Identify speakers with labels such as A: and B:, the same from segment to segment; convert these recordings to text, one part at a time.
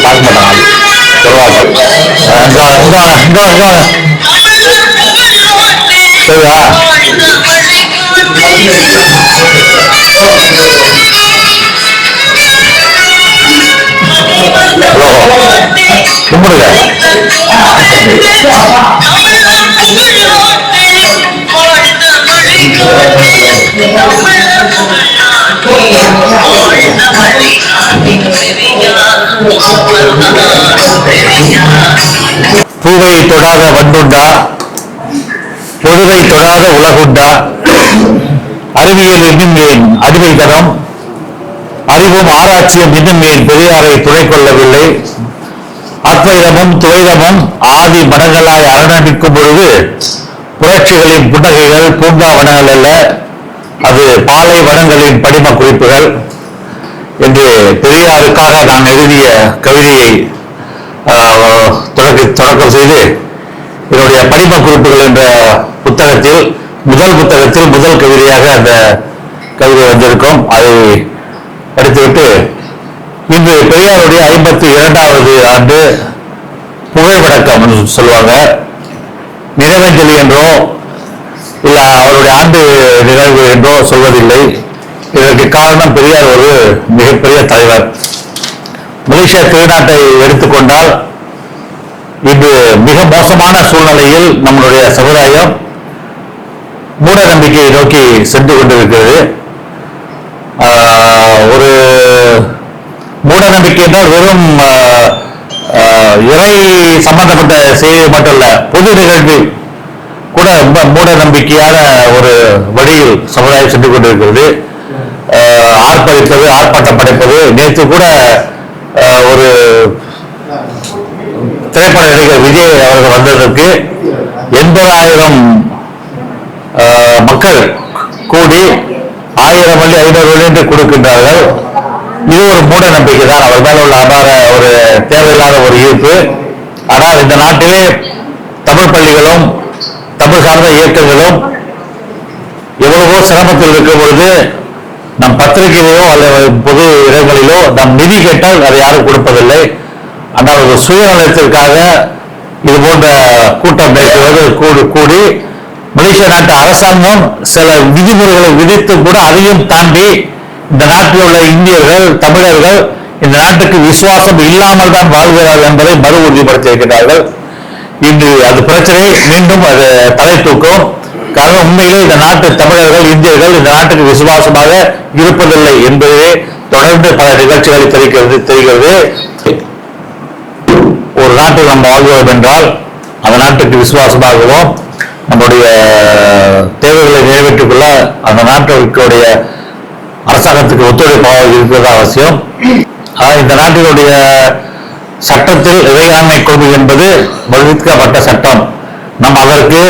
A: பார்க்க மாட்டாங்க சரியா கும்பிடுங்க பூவை தொடாத வண்டுண்டா பொழுதை தொடாத உலகுண்டா அறிவியல் இன்னும் அறிவை தரம் அறிவும் ஆராய்ச்சியும் இன்னும் ஏன் பெரியாரை துணை கொள்ளவில்லை அத்வைதமும் துவைதமும் ஆதி மடங்களாய் அரணமிக்கும் பொழுது புரட்சிகளின் புன்னகைகள் பூங்காவனங்கள் அல்ல அது பாலை வனங்களின் படிம குறிப்புகள் என்று பெரியாருக்காக நான் எழுதிய கவிதையை தொடக்க தொடக்கம் செய்து என்னுடைய படிம குறிப்புகள் என்ற புத்தகத்தில் முதல் புத்தகத்தில் முதல் கவிதையாக அந்த கவிதை வந்திருக்கும். அதை படித்துவிட்டு இன்று பெரியாருடைய ஐம்பத்தி இரண்டாவது ஆண்டு புகைப்படக்கம் சொல்லுவாங்க. நினைவஞ்சலி என்றோ இல்ல அவருடைய ஆண்டு நிகழ்வு என்றோ சொல்வதில்லை. இதற்கு காரணம் பெரியார் ஒரு மிகப்பெரிய தலைவர். மலேசிய திருநாட்டை எடுத்துக்கொண்டால் இன்று மிக மோசமான சூழ்நிலையில் நம்மளுடைய சமுதாயம் மூட நம்பிக்கையை நோக்கி சென்று கொண்டிருக்கிறது. ஒரு மூட நம்பிக்கை என்றால் வெறும் இறை சம்பந்தப்பட்ட செய்தி மட்டும் இல்ல பொது நிகழ்வு கூட ரொம்ப மூட நம்பிக்கையான ஒரு வழியில் சமுதாயம் சென்று கொண்டிருக்கிறது. ஆர்ப்பரிப்பது ஆர்ப்பாட்டம் படைப்பது நேற்று கூட ஒரு திரைப்பட நடிகர் விஜய் அவர்கள் வந்ததற்கு எண்பதாயிரம் மக்கள் கூடி ஆயிரம் வழி ஐநூறு வழி என்று கொடுக்கின்றார்கள். இது ஒரு மூட நம்பிக்கை தான். அவர் மேல உள்ள அபார ஒரு தேவையில்லாத ஒரு ஈர்ப்பு. ஆனால் இந்த நாட்டிலே தமிழ் பள்ளிகளும் தமிழ் சார்ந்த இயக்கங்களும் எவ்வளவோ சிரமத்தில் இருக்கும் பொழுது நம் பத்திரிகையிலோ அல்லது பொது இடங்களிலோ நம் நிதி கேட்டால் அதை யாரும் கொடுப்பதில்லை. ஆனால் ஒரு சுயநலத்திற்காக இது போன்ற கூட்டம் நடத்துவது கூடி கூடி மலேசிய நாட்டு அரசாங்கம் சில விதிமுறைகளை விதித்து கூட அதையும் தாண்டி இந்த நாட்டில் உள்ள இந்தியர்கள் தமிழர்கள் இந்த நாட்டுக்கு விசுவாசம் இல்லாமல் தான் வாழ்கிறார்கள் என்பதை மறு உறுதிப்படுத்தியிருக்கிறார்கள். இன்று அது பிரச்சனை மீண்டும் அது தலை தூக்கும் காரணம் உண்மையிலே இந்த நாட்டு தமிழர்கள் இந்தியர்கள் இந்த நாட்டுக்கு விசுவாசமாக இருப்பதில்லை என்பதே தொடர்ந்து பல நிகழ்ச்சிகளை தெரிகிறது தெரிகிறது. ஒரு நாட்டில் நம்ம வாழ்கிறோம் என்றால் அந்த நாட்டுக்கு விசுவாசமாகவும் நம்முடைய தேவைகளை நிறைவேற்றிக் கொள்ள அந்த நாட்டிற்குடைய அரசாங்கத்துக்கு ஒத்துழைப்பாக இருக்கிறது அவசியம். ஆனால் இந்த நாட்டினுடைய சட்டத்தில் இறையாண்மை கொள்கை என்பது வகுக்கப்பட்ட சட்டம். நம் அதற்கு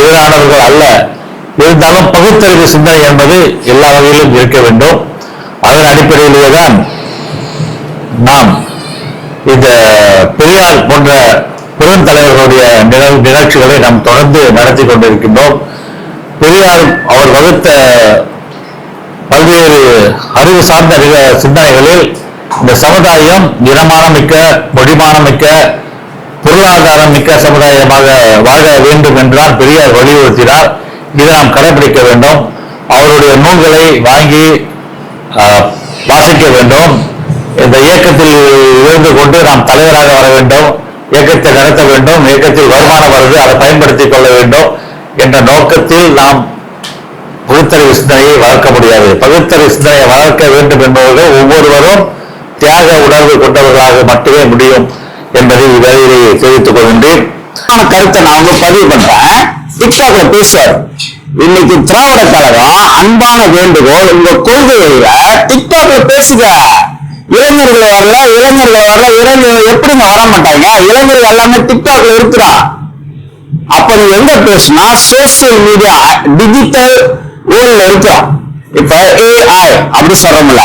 A: எதிரானவர்கள் அல்ல. இருந்தாலும் பகுத்தறிவு சிந்தனை என்பது எல்லா வகையிலும் இருக்க வேண்டும். அதன் அடிப்படையிலேயே தான் நாம் இந்த பெரியார் போன்ற பெருந்தலைவர்களுடைய நிகழ் நிகழ்ச்சிகளை நாம் தொடர்ந்து நடத்தி கொண்டிருக்கின்றோம். பெரியார் அவர் வகுத்த பல்வேறு அறிவு சார்ந்த சிந்தனைகளில் இந்த சமுதாயம் இனமானமிக்க மொழிமானமிக்க பொருளாதாரம் மிக்க சமுதாயமாக வாழ வேண்டும் என்றால் பெரியார் வலியுறுத்தினார். இதை நாம் கடைபிடிக்க வேண்டும். அவருடைய நூல்களை வாங்கி வாசிக்க வேண்டும். இந்த இயக்கத்தில் இருந்து கொண்டு நாம் தலைவராக வர வேண்டும். இயக்கத்தை நடத்த வேண்டும். இயக்கத்தில் வருமானம் வருது. அதை பயன்படுத்திக் கொள்ள வேண்டும் என்ற நோக்கத்தில் நாம் பகுத்தறிவு சிந்தனையை வளர்க்க முடியாது. பகுத்தறிவு சிந்தனையை வளர்க்க வேண்டும் என்பவர்கள் ஒவ்வொருவரும் தியாக உணர்வு கொண்டவர்களாக மட்டுமே முடியும் என்பதை இவ்வேளையிலே தெரிவித்துக் கொள்கின்றேன்.
B: ஆன கருத்தை நான் வந்து பதிவு பண்றேன். டிக்டாக்ல பேசுவார். இன்னைக்கு திராவிட கழகம் அன்பான வேண்டுகோள் உங்க கொள்கையில டிக்டாக்ல பேசுங்க. இளைஞர்கள் வரல இளைஞர்கள் வரல இளைஞர்கள் எப்படிங்க வர மாட்டாங்க? இளைஞர்கள் எல்லாமே டிக்டாக்ல இருக்கிறா அப்ப நீ எங்க பேசுனா சோசியல் மீடியா டிஜிட்டல் வேர்ல்ட்ல இருக்கிறோம் இப்ப ஏஐ அப்படி சொல்றோம்ல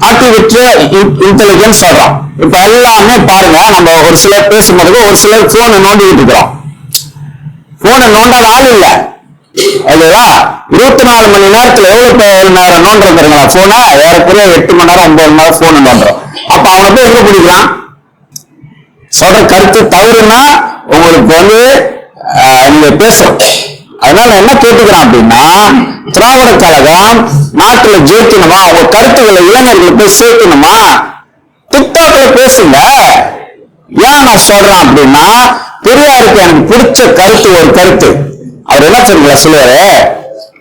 B: ஆர்டிபிஷியல் இன்டெலிஜென்ஸ் சொல்றோம். இப்ப எல்லாமே பாருங்க நம்ம ஒரு சிலர் பேசும்போது ஒரு சிலர் போனை நோண்டிக்கிட்டு இருக்கிறோம். போனை நோண்டாத ஆள் இல்ல. இல்லையா இருபத்தி நாலு மணி நேரத்துல எவ்வளவு பே- நேரம் நோண்டுறோம் தெரியுங்களா? போனை ஏறக்குறைய எட்டு மணி நேரம் ஒன்பது மணி நேரம் போன் நோண்டுறோம். அப்ப அவனை போய் எங்க பிடிக்கலாம் சொல்ற கருத்து தவறுனா உங்களுக்கு வந்து நீங்க பேசுறோம் அதனால என்ன கேட்டுக்கிறேன் அப்படின்னா திராவிட கழகம் நாட்டுல ஜெயிக்கணுமா? அவங்க கருத்துக்களை இளைஞர்களுக்கு போய் சேர்க்கணுமா? டிக்டாக்ல பேசுங்க. ஏன் நான் சொல்றேன் அப்படின்னா பெரியாருக்கு எனக்கு பிடிச்ச கருத்து ஒரு கருத்து. அவர் என்ன தெரியுங்களா சொல்லுவாரு?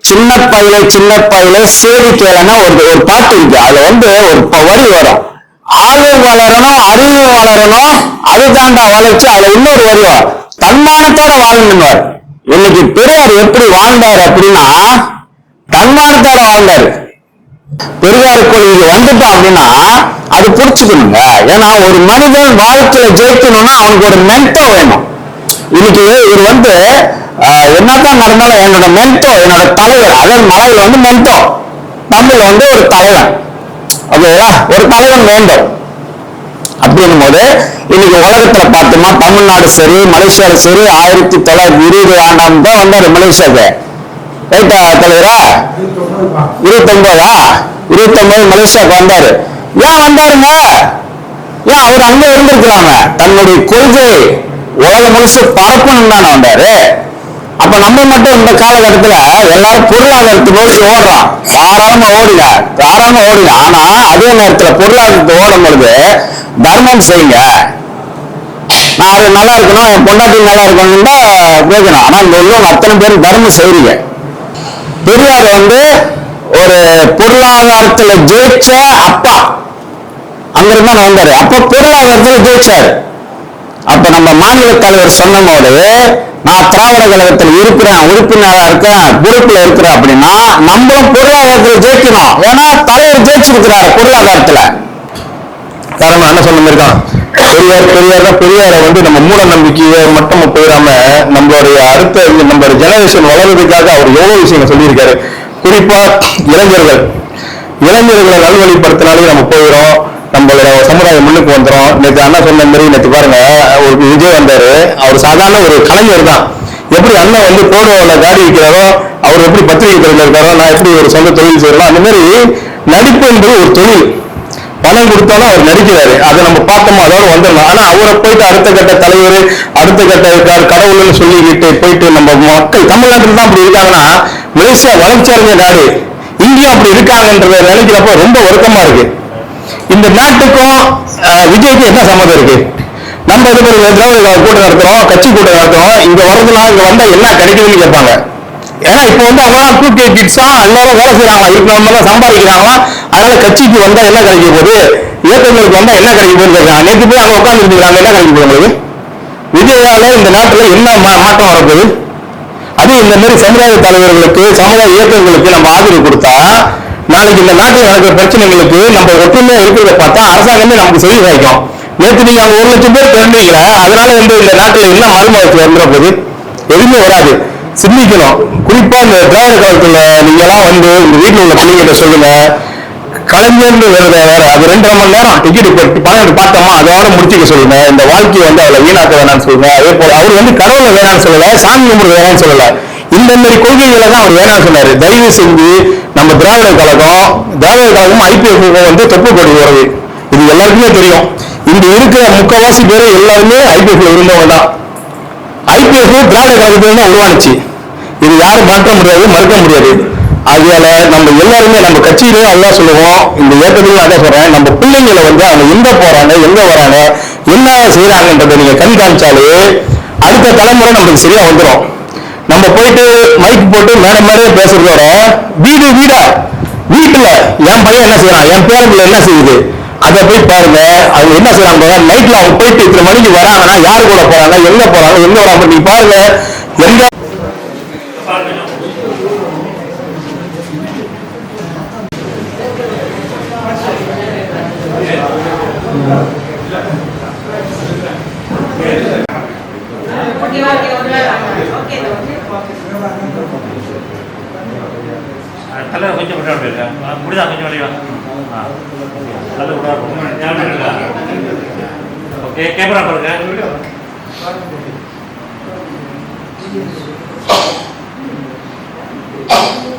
B: சின்ன பையில சின்ன பையில சேதி கேளனா ஒரு ஒரு பாட்டு இருக்கு. அதுல வந்து ஒரு ப- வரி வரும். ஆளும் வளரணும் அறிவு வளரணும். அதுதாண்டா வளர்ச்சி. அதுல இன்னொரு வரி வரும். தன்மானத்தோட வாழணும்வார் இன்னைக்கு பெரியார் எப்படி வாழ்ந்தார் அப்படின்னா தன்மானத்தோட வாழ்ந்தாரு. பெரியார் கோயில் வந்துட்டோம் அப்படின்னா அது புரிச்சுக்கணுங்க ஏன்னா ஒரு மனிதன் வாழ்க்கையில ஜெயிக்கணும்னா அவனுக்கு ஒரு மென்டோ வேணும். இன்னைக்கு இவர் வந்து என்னதான் நடந்தாலும் என்னோட மென்டோ என்னோட தலைவர் அதாவது மலையில வந்து மென்டோ தமிழ்ல வந்து ஒரு தலைவன். ஓகேவா? ஒரு தலைவன் வேண்டும். அப்படின்னும் போது இன்னைக்கு உலகத்துல பார்த்தோம்னா தமிழ்நாடு சரி மலேசியால சரி ஆயிரத்தி தொள்ளாயிரத்தி இருபது ஆண்டாம் தான் வந்தாரு மலேசியாவுக்கு. ரைட்டா தலைவரா? இருபத்தி ஒன்பதா இருபத்தி ஒன்பது மலேசியாவுக்கு வந்தாரு. ஏன் வந்தாருங்க? ஏன் அவர் அங்க இருந்திருக்கலாங்க தன்னுடைய கொள்கை உலகம் முழுசு பரப்பணும் தானே வந்தாரு. அப்ப நம்ம மட்டும் இந்த காலகட்டத்துல எல்லாரும் பொருளாதாரத்தை நோக்கி ஓடுறோம். தாராளமா ஓடுங்க தாராளமா ஓடுங்க. ஆனா அதே நேரத்துல பொருளாதாரத்தை ஓடும் பொழுது தர்மம் செய்யுங்க. நான் அது நல்லா இருக்கணும் என் பொண்டாட்டி நல்லா இருக்கணும் தான் கேட்கணும். ஆனா இந்த உள்ளவங்க அத்தனை பேர் தர்மம் செய்றீங்க. பெரியார் வந்து ஒரு பொருளாதாரத்துல ஜெயிச்ச அப்பா. அங்கிருந்து தான் வந்தாரு. அப்ப பொருளாதாரத்துல ஜெயிச்சாரு. அப்ப நம்ம மாநில தலைவர் சொன்ன போது நான் திராவிட கழகத்தில் இருக்கிறேன் உறுப்பினரா இருக்கேன் பொறுப்புல இருக்கிறேன் அப்படின்னா நம்மளும் பொருளாதாரத்துல ஜெயிக்கணும். ஏன்னா தலைவர் ஜெயிச்சிருக்கிறாரு பொருளாதாரத்துல.
C: காரணம் என்ன சொல்ல இருக்கான் பெரியார் பெரியார் தான் பெரியாரை வந்து நம்ம மூட நம்பிக்கையை மட்டும் போயிடாம நம்மளுடைய அடுத்த நம்ம ஜெனரேஷன் வளர்றதுக்காக அவர் எவ்வளவு விஷயங்கள் சொல்லியிருக்காரு. குறிப்பா இளைஞர்கள். இளைஞர்களை நல்வழிப்படுத்தினாலே நம்ம போயிடும். நம்மளோட சமுதாயம் முன்னுக்கு வந்துடும் நேற்று அண்ணா சொன்ன மாதிரி நேற்று பாருங்க ஒரு விஜய் வந்தாரு. அவர் சாதாரண ஒரு கலைஞர் தான். எப்படி அண்ணன் வந்து போடுவோம்ல காடி விற்கிறாரோ அவர் எப்படி பத்திரிகை துறையில இருக்காரோ நான் எப்படி ஒரு சொந்த தொழில் செய்யறோம் அந்த மாதிரி நடிப்பு என்பது ஒரு தொழில். பணம் கொடுத்தாலும் அவர் நடிக்கிறாரு. அதை நம்ம பார்த்தோமா அதோட வந்துடலாம். ஆனா அவரை போயிட்டு அடுத்த கட்ட தலைவர் அடுத்த கட்ட இருக்கார் கடவுள்னு சொல்லிக்கிட்டு போயிட்டு நம்ம மக்கள் தமிழ்நாட்டில் தான் அப்படி இருக்காங்கன்னா மலேசியா வளர்ச்சி அடைஞ்ச நாடு இந்தியா அப்படி இருக்காங்கன்றத நினைக்கிறப்ப ரொம்ப வருத்தமா இருக்கு. இந்த நாட்டுக்கும் விஜய்க்கும் என்ன சம்மதம் இருக்கு? நம்ம இது ஒரு திராவிட கூட்டம் நடத்துறோம் கட்சி கூட்டம் நடத்துறோம் இங்க வரதுலாம் இங்க வந்தா என்ன கிடைக்குதுன்னு கேட்பாங்க. ஏன்னா இப்போ வந்து அவங்க டூ கே கிட்ஸா எல்லாரும் வேலை செய்யறாங்களா இருக்கிறவங்க சம்பாதிக்கிறாங்களா அதனால கட்சிக்கு வந்தா என்ன கிடைக்க போகுது? இயக்கங்களுக்கு வந்தா என்ன கிடைக்க போகுது கேட்கறாங்க. நேற்று போய் அங்க உட்காந்து இருக்கிறாங்க என்ன கிடைக்க போகுது உங்களுக்கு விஜயால இந்த நாட்டுல என்ன மா- மாற்றம் வரப்போகுது? அது இந்த மாதிரி சமுதாய தலைவர்களுக்கு சமுதாய இயக்கங்களுக்கு நம்ம ஆதரவு கொடுத்தா நாளைக்கு இந்த நாட்டில் நடக்கிற பிரச்சனைகளுக்கு நம்ம ஒற்றுமையா இருக்கிறத பார்த்தா அரசாங்கமே நமக்கு செய்தி சாய்க்கும் நேற்று நீங்க அங்க ஒரு லட்சம் பேர் திரண்டீங்கள அதனால வந்து இந்த நாட்டில் என்ன மறுமலர்ச்சி வந்துட போது எதுவுமே வராது. சிந்திக்கணும். குறிப்பா இந்த திராவிட காலத்துல நீங்க எல்லாம் வந்து உங்க வீட்டில் உள்ள பிள்ளைங்கிட்ட சொல்லுங்க கலைஞர்னு வேற வேற அது ரெண்டரை மணி நேரம் டிக்கெட் பணம் பார்த்தோமா அதோட முடிச்சுக்க சொல்லுங்க. இந்த வாழ்க்கையை வந்து அவளை வீணாக்க வேணாம்னு சொல்லுங்க. அதே போல அவர் வந்து கடவுளை வேணாம்னு சொல்லல சாமி கும்பிட வேணாம்னு சொல்லல. இந்த மாதிரி கொள்கைகளை தான் அவர் வேணாம் சொன்னாரு. தயவு செஞ்சு நம்ம திராவிட கழகம் திராவிட கழகம் ஐபிஎஃப் வந்து தொப்பு கொடி இது எல்லாருக்குமே தெரியும். இங்க இருக்கிற முக்கால்வாசி பேர் எல்லாருமே ஐபிஎஃப்ல இருந்தவங்க தான். ஐபிஎஃப் திராவிட கழகத்துல தான் உருவானுச்சு இது யாரும் மாற்ற முடியாது மறுக்க முடியாது. அதனால நம்ம எல்லாருமே நம்ம கட்சியிலேயே அதான் சொல்லுவோம். இந்த இயக்கத்திலையும் அதான் சொல்றேன். நம்ம பிள்ளைங்களை வந்து அவங்க எங்க போறாங்க எங்க வராங்க என்ன செய்யறாங்கன்றதை நீங்க கண்காணிச்சாலே அடுத்த தலைமுறை நமக்கு சரியா வந்துடும் நம்ம போயிட்டு மைக் போட்டு மேடம் மேடையே பேசுறதோட வீடு வீடா வீட்டுல என் பையன் என்ன செய்யறான் என் பேரப்புல என்ன செய்யுது? அதை போய் பாருங்க. அவங்க என்ன செய்யறாங்க நைட்ல அவங்க போயிட்டு இத்தனை மணிக்கு வராங்கன்னா யாரு கூட போறாங்க? எங்க போறாங்க? எங்க வராங்க? நீங்க பாருங்க. எங்க
D: கொஞ்சம் விட முடியல முடிதா கொஞ்சம் ரொம்ப ஞாபகம் இருக்கா ஓகே கேமரா பாருங்க.
E: ஓகே